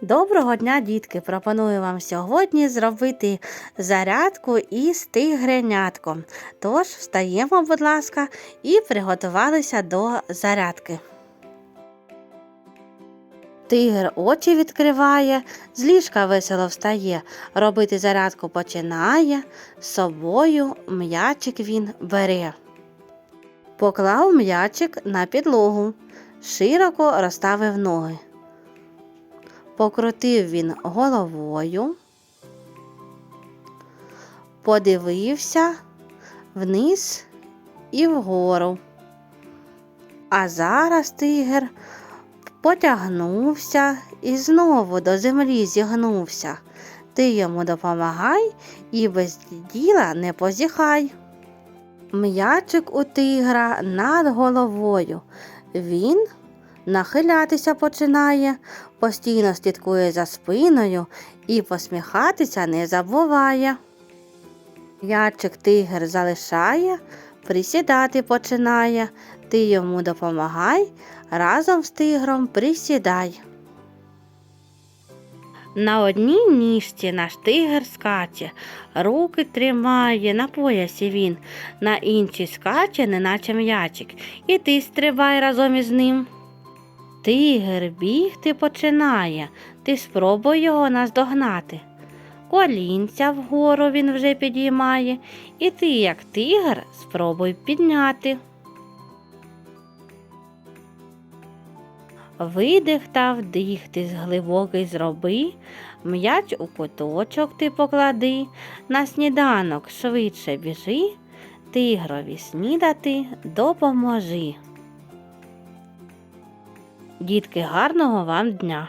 Доброго дня, дітки! Пропоную вам сьогодні зробити зарядку із тигренятком. Тож встаємо, будь ласка, і приготувалися до зарядки. Тигр очі відкриває, з ліжка весело встає, робити зарядку починає, з собою м'ячик він бере. Поклав м'ячик на підлогу, широко розставив ноги. Покрутив він головою, подивився вниз і вгору. А зараз тигр потягнувся і знову до землі зігнувся. Ти йому допомагай і без діла не позіхай. М'ячик у тигра над головою. Він нахилятися починає, постійно слідкує за спиною і посміхатися не забуває. М'ячик тигр залишає, присідати починає. Ти йому допомагай, разом з тигром присідай. На одній ніжці наш тигр скаче, руки тримає, на поясі він, на іншій скаче, неначе м'ячик, і ти стрибай разом із ним. Тигр бігти починає, ти спробуй його наздогнати. Колінця вгору він вже підіймає, і ти, як тигр, спробуй підняти. Видих та вдих ти з глибокий зроби, м'яч у куточок ти поклади, на сніданок швидше біжи, тигрові снідати допоможи. Дітки, гарного вам дня!